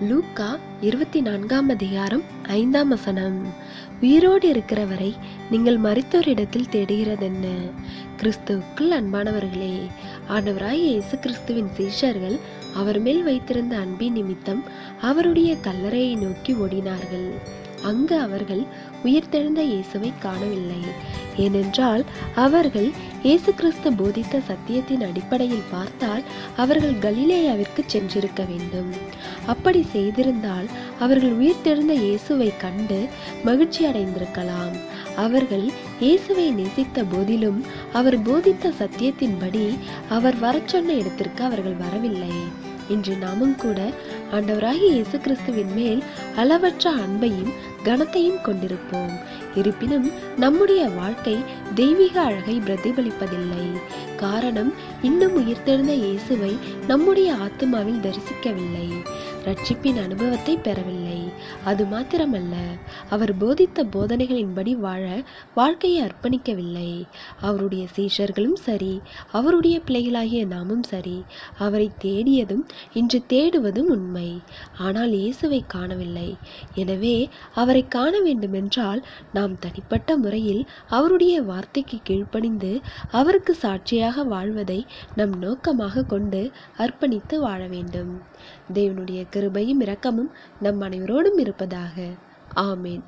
லூக்கா இருபத்தி நான்காம் அதிகாரம் ஐந்தாம் வசனம். உயிரோடு இருக்கிறவரை நீங்கள் மரித்தோரிடத்தில் தேடுகிறதென்ன? கிறிஸ்துவுக்குள் அன்பானவர்களே ஆண்டவராய் இயேசு கிறிஸ்துவின் சீஷர்கள் அவர் மேல் வைத்திருந்த அன்பின் நிமித்தம் அவருடைய கல்லறையை நோக்கி ஓடினார்கள். அங்கு அவர்கள் உயிர்த்தெழுந்த இயேசுவை காணவில்லை. ஏனென்றால் அவர்கள் இயேசு கிறிஸ்து போதித்த சத்தியத்தின் அடிப்படையில் பார்த்தால் அவர்கள் கலிலேயாவிற்கு சென்றிருக்க வேண்டும். அப்படி செய்திருந்தால் அவர்கள் உயிர்த்தெழுந்த இயேசுவை கண்டு மகிழ்ச்சி அடைந்திருக்கலாம். அவர்கள் இயேசுவை நேசித்த போதிலும் அவர் போதித்த சத்தியத்தின்படி அவர் வரச் சொன்ன இடத்திற்கு அவர்கள் வரவில்லை. இன்று நாமும் கூட ஆண்டவராகிய இயேசு கிறிஸ்துவின் மேல் அளவற்ற அன்பையும் கனத்தையும் கொண்டிருப்போம். இருப்பினும் நம்முடைய வாழ்க்கை தெய்வீக அழகை பிரதிபலிப்பதில்லை. காரணம் இன்னும் உயிர்த்தெழுந்த இயேசுவை நம்முடைய ஆத்மாவில் தரிசிக்கவில்லை. ரட்சிப்பின் அனுபவத்தை பெறவில்லை. அது மாத்திரமல்ல அவர் போதித்த போதனைகளின்படி வாழ வாழ்க்கையை அர்ப்பணிக்கவில்லை. அவருடைய சீஷர்களும் சரி அவருடைய பிள்ளைகளாகிய நாமும் சரி அவரை தேடியதும் இன்று தேடுவதும் உண்மை. ஆனால் இயேசுவை காணவில்லை. எனவே அவரை காண வேண்டுமென்றால் நாம் தனிப்பட்ட முறையில் அவருடைய வார்த்தைக்கு கீழ்ப்படிந்து அவருக்கு சாட்சியாக வாழ்வதை நம் நோக்கமாக கொண்டு அர்ப்பணித்து வாழ வேண்டும். தேவனுடைய கிருபையும் இரக்கமும் நம் அனைவரோடும் இருப்பதாக. ஆமேன்.